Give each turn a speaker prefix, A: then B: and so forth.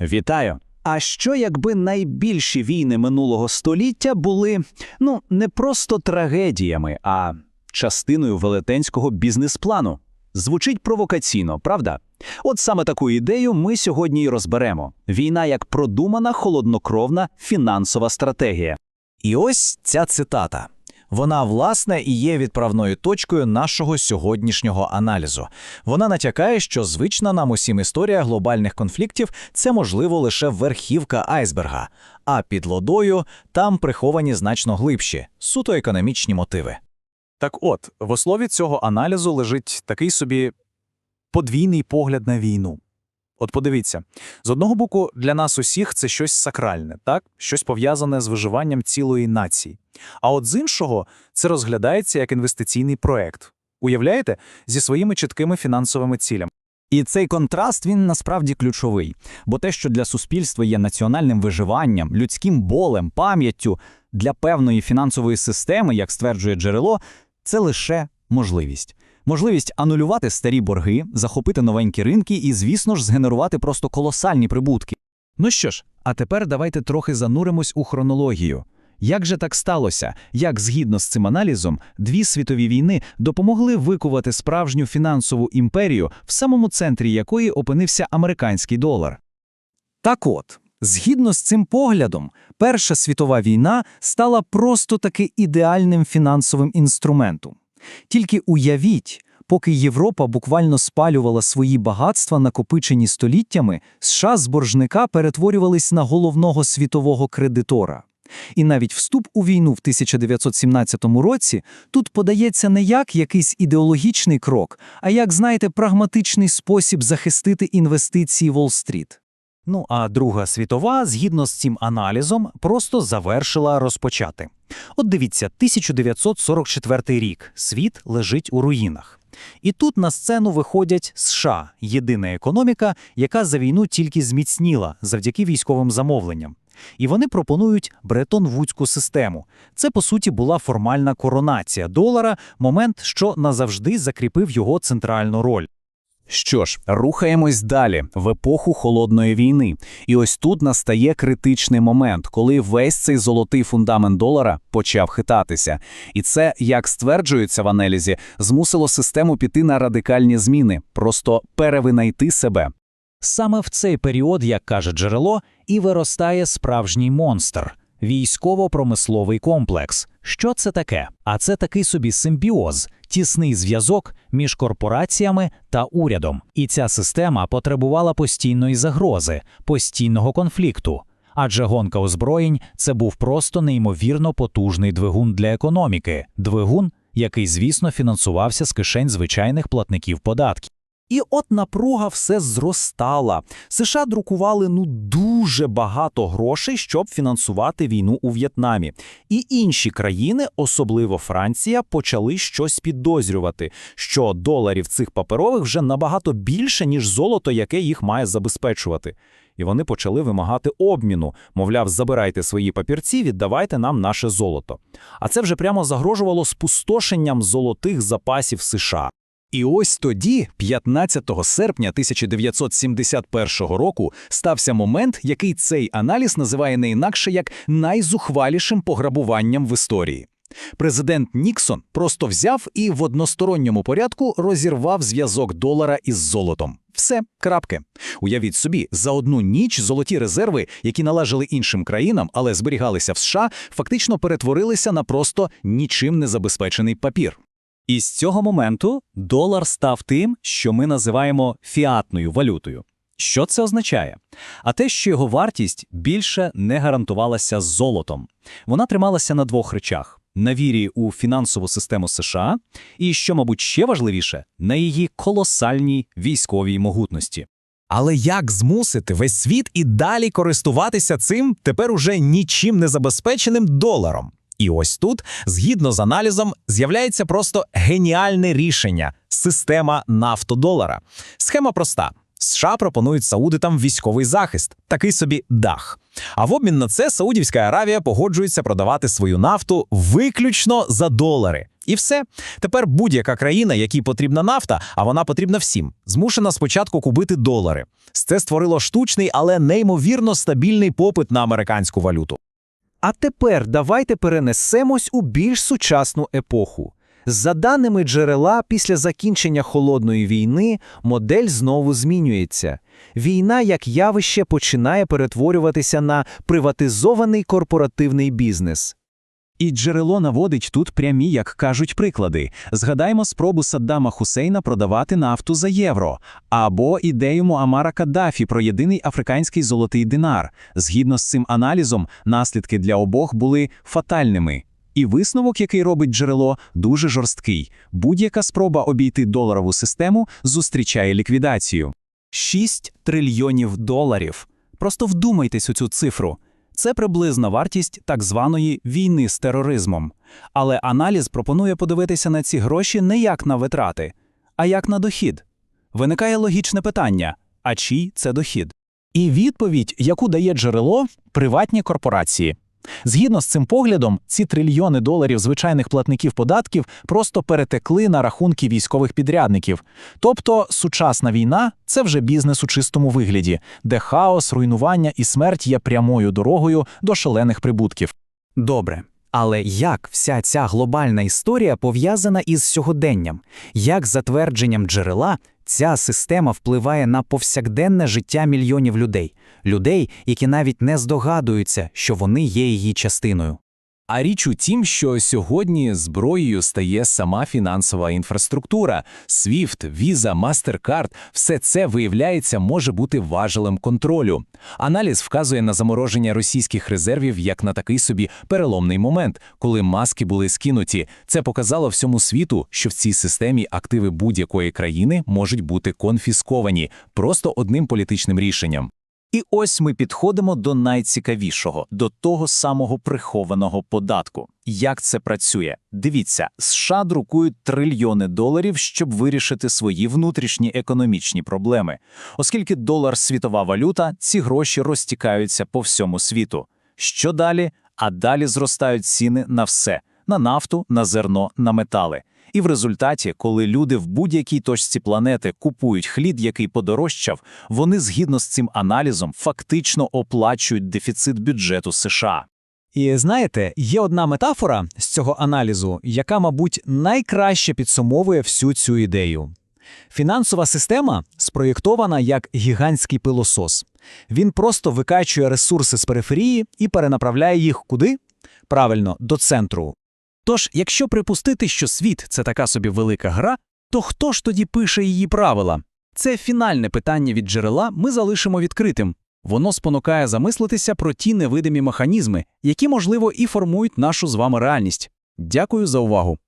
A: Вітаю! А що якби найбільші війни минулого століття були ну не просто трагедіями, а частиною велетенського бізнес-плану? Звучить провокаційно, правда? От саме таку ідею ми сьогодні й розберемо: війна як продумана холоднокровна фінансова стратегія.
B: І ось ця цитата. Вона, власне, і є відправною точкою нашого сьогоднішнього аналізу. Вона натякає, що звична нам усім історія глобальних конфліктів це, можливо, лише верхівка айсберга, а під лодою там приховані значно глибші, суто економічні мотиви.
C: Так от, в основі цього аналізу лежить такий собі подвійний погляд на війну. От подивіться, з одного боку, для нас усіх це щось сакральне, так? щось пов'язане з виживанням цілої нації. А от з іншого, це розглядається як інвестиційний проект. Уявляєте, зі своїми чіткими фінансовими цілями.
D: І цей контраст він насправді ключовий, бо те, що для суспільства є національним виживанням, людським болем, пам'яттю для певної фінансової системи, як стверджує джерело, це лише можливість. Можливість анулювати старі борги, захопити новенькі ринки і, звісно ж, згенерувати просто колосальні прибутки. Ну що ж, а тепер давайте трохи зануримось у хронологію. Як же так сталося? Як згідно з цим аналізом, дві світові війни допомогли викувати справжню фінансову імперію, в самому центрі якої опинився американський долар?
B: Так от, згідно з цим поглядом, Перша світова війна стала просто таки ідеальним фінансовим інструментом. Тільки уявіть, поки Європа буквально спалювала свої багатства, накопичені століттями, США з боржника перетворювались на головного світового кредитора. І навіть вступ у війну в 1917 році тут подається не як якийсь ідеологічний крок, а як, знаєте, прагматичний спосіб захистити інвестиції Уолл-стріт.
C: Ну а Друга світова, згідно з цим аналізом, просто завершила розпочати. От дивіться, 1944 рік. Світ лежить у руїнах. І тут на сцену виходять США, єдина економіка, яка за війну тільки зміцніла завдяки військовим замовленням. І вони пропонують Бреттон-Вудську систему. Це, по суті, була формальна коронація долара, момент, що назавжди закріпив його центральну роль.
A: Що ж, рухаємось далі в епоху холодної війни. І ось тут настає критичний момент, коли весь цей золотий фундамент долара почав хитатися. І це, як стверджується в аналізі, змусило систему піти на радикальні зміни, просто перевинайти себе.
E: Саме в цей період, як каже джерело, і виростає справжній монстр військово-промисловий комплекс. Що це таке? А це такий собі симбіоз, тісний зв'язок між корпораціями та урядом. І ця система потребувала постійної загрози, постійного конфлікту. Адже гонка озброєнь це був просто неймовірно потужний двигун для економіки, двигун, який, звісно, фінансувався з кишень звичайних платників податків.
B: І от напруга все зростала. США друкували ну дуже багато грошей, щоб фінансувати війну у В'єтнамі. І інші країни, особливо Франція, почали щось підозрювати, що доларів цих паперових вже набагато більше, ніж золото, яке їх має забезпечувати. І вони почали вимагати обміну, мовляв, забирайте свої папірці, віддавайте нам наше золото. А це вже прямо загрожувало спустошенням золотих запасів США.
A: І ось тоді, 15 серпня 1971 року, стався момент, який цей аналіз називає не інакше як найзухвалішим пограбуванням в історії. Президент Ніксон просто взяв і в односторонньому порядку розірвав зв'язок долара із золотом. Все, крапки. Уявіть собі, за одну ніч золоті резерви, які належали іншим країнам, але зберігалися в США, фактично перетворилися на просто нічим не забезпечений папір. І з цього моменту долар став тим, що ми називаємо фіатною валютою. Що це означає? А те, що його вартість більше не гарантувалася золотом. Вона трималася на двох речах: на вірі у фінансову систему США, і, що, мабуть, ще важливіше, на її колосальній військовій могутності.
F: Але як змусити весь світ і далі користуватися цим тепер уже нічим не забезпеченим доларом? І ось тут, згідно з аналізом, з'являється просто геніальне рішення система нафтодолара. Схема проста. США пропонують саудитам військовий захист, такий собі дах. А в обмін на це Саудівська Аравія погоджується продавати свою нафту виключно за долари. І все. Тепер будь-яка країна, якій потрібна нафта, а вона потрібна всім, змушена спочатку купити долари. Це створило штучний, але неймовірно стабільний попит на американську валюту.
B: А тепер давайте перенесемось у більш сучасну епоху. За даними джерела, після закінчення холодної війни модель знову змінюється. Війна як явище починає перетворюватися на приватизований корпоративний бізнес.
D: І джерело наводить тут прямі, як кажуть, приклади. Згадаймо спробу Саддама Хусейна продавати нафту за євро, або ідею Муамара Каддафі про єдиний африканський золотий динар. Згідно з цим аналізом, наслідки для обох були фатальними. І висновок, який робить джерело, дуже жорсткий. Будь-яка спроба обійти доларову систему зустрічає ліквідацію. 6 трильйонів доларів. Просто вдумайтесь у цю цифру. Це приблизна вартість так званої війни з тероризмом. Але аналіз пропонує подивитися на ці гроші не як на витрати, а як на дохід. Виникає логічне питання: а чий це дохід? І відповідь, яку дає джерело приватні корпорації. Згідно з цим поглядом, ці трильйони доларів звичайних платників податків просто перетекли на рахунки військових підрядників. Тобто сучасна війна це вже бізнес у чистому вигляді, де хаос, руйнування і смерть є прямою дорогою до шалених прибутків.
B: Добре. Але як вся ця глобальна історія пов'язана із сьогоденням? Як за твердженням джерела ця система впливає на повсякденне життя мільйонів людей, людей, які навіть не здогадуються, що вони є її частиною?
A: А річ у тім, що сьогодні зброєю стає сама фінансова інфраструктура. SWIFT, Visa, MasterCard – все це, виявляється, може бути важелем контролю. Аналіз вказує на замороження російських резервів як на такий собі переломний момент, коли маски були скинуті. Це показало всьому світу, що в цій системі активи будь-якої країни можуть бути конфісковані просто одним політичним рішенням.
D: І ось ми підходимо до найцікавішого, до того самого прихованого податку. Як це працює? Дивіться, США друкують трильйони доларів, щоб вирішити свої внутрішні економічні проблеми. Оскільки долар світова валюта, ці гроші розтікаються по всьому світу. Що далі? А далі зростають ціни на все: на нафту, на зерно, на метали. І в результаті, коли люди в будь-якій точці планети купують хліб, який подорожчав, вони згідно з цим аналізом фактично оплачують дефіцит бюджету США.
E: І знаєте, є одна метафора з цього аналізу, яка, мабуть, найкраще підсумовує всю цю ідею. Фінансова система спроєктована як гігантський пилосос. Він просто викачує ресурси з периферії і перенаправляє їх куди? Правильно, до центру. Тож, якщо припустити, що світ це така собі велика гра, то хто ж тоді пише її правила? Це фінальне питання від джерела ми залишимо відкритим. Воно спонукає замислитися про ті невидимі механізми, які, можливо, і формують нашу з вами реальність. Дякую за увагу.